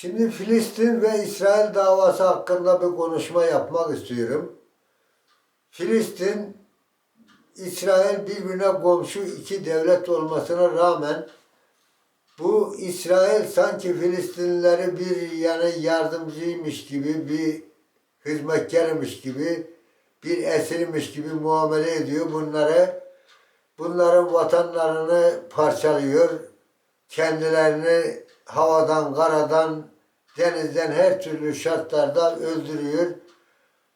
Şimdi Filistin ve İsrail davası hakkında bir konuşma yapmak istiyorum. Filistin, İsrail birbirine komşu iki devlet olmasına rağmen bu İsrail sanki Filistinlileri bir yani yardımcıymış gibi, bir hizmetkarmış gibi, bir esirmiş gibi muamele ediyor bunları. Bunların vatanlarını parçalıyor, kendilerini havadan, karadan, denizden her türlü şartlarda öldürüyor.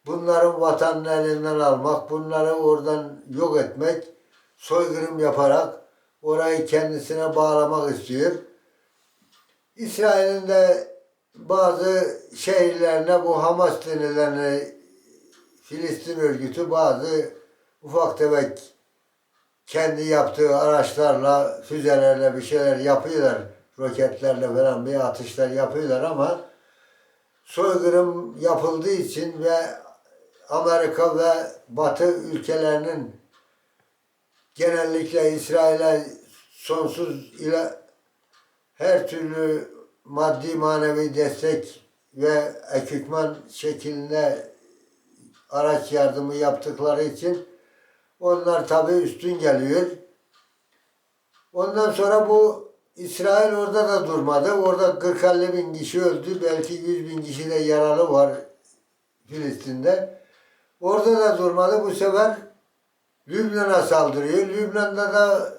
Bunların vatanını elinden almak, bunları oradan yok etmek, soykırım yaparak orayı kendisine bağlamak istiyor. İsrail'in de bazı şehirlerine bu Hamas denilen Filistin örgütü bazı ufak tefek kendi yaptığı araçlarla, füzelerle bir şeyler yapıyorlar. Roketlerle falan bir atışlar yapıyorlar ama soykırım yapıldığı için ve Amerika ve Batı ülkelerinin genellikle İsrail'e sonsuz ile her türlü maddi manevi destek ve ekipman şeklinde araç yardımı yaptıkları için onlar tabii üstün geliyor. Ondan sonra bu İsrail orada da durmadı. Orada 40-50 bin kişi öldü. Belki 100 bin kişi de yaralı var Filistin'de. Orada da durmadı. Bu sefer Lübnan'a saldırıyor. Lübnan'da da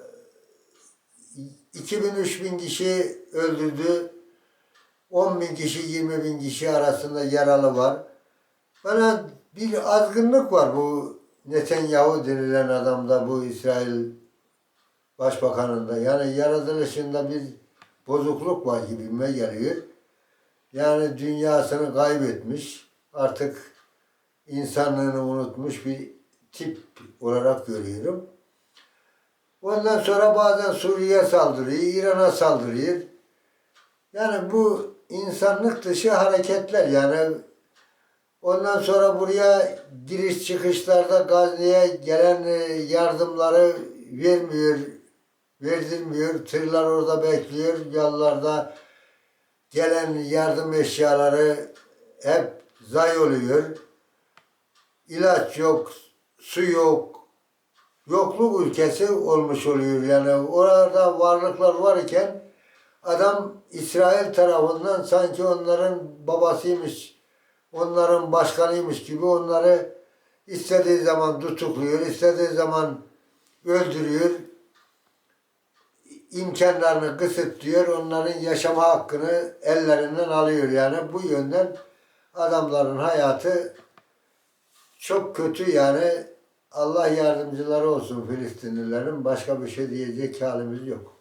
2000-3000 kişi öldürdü. 10 bin kişi, 20 bin kişi arasında yaralı var. Bana bir azgınlık var bu Netanyahu denilen adamda, bu İsrail Başbakanında. Yani yaratılışında bir bozukluk var gibime geliyor. Yani dünyasını kaybetmiş, artık insanlığını unutmuş bir tip olarak görüyorum. Ondan sonra bazen Suriye saldırıyor, İran'a saldırıyor. Yani bu insanlık dışı hareketler yani ondan sonra buraya giriş çıkışlarda Gazze'ye gelen e, yardımları vermiyor, verdirmiyor. Tırlar orada bekliyor. Yollarda gelen yardım eşyaları hep zay oluyor. İlaç yok, su yok. Yokluk ülkesi olmuş oluyor. Yani orada varlıklar var iken adam İsrail tarafından sanki onların babasıymış, onların başkanıymış gibi onları istediği zaman tutukluyor, istediği zaman öldürüyor, imkanlarını kısıtlıyor, onların yaşama hakkını ellerinden alıyor. Yani bu yönden adamların hayatı çok kötü yani Allah yardımcıları olsun Filistinlilerin. Başka bir şey diyecek halimiz yok.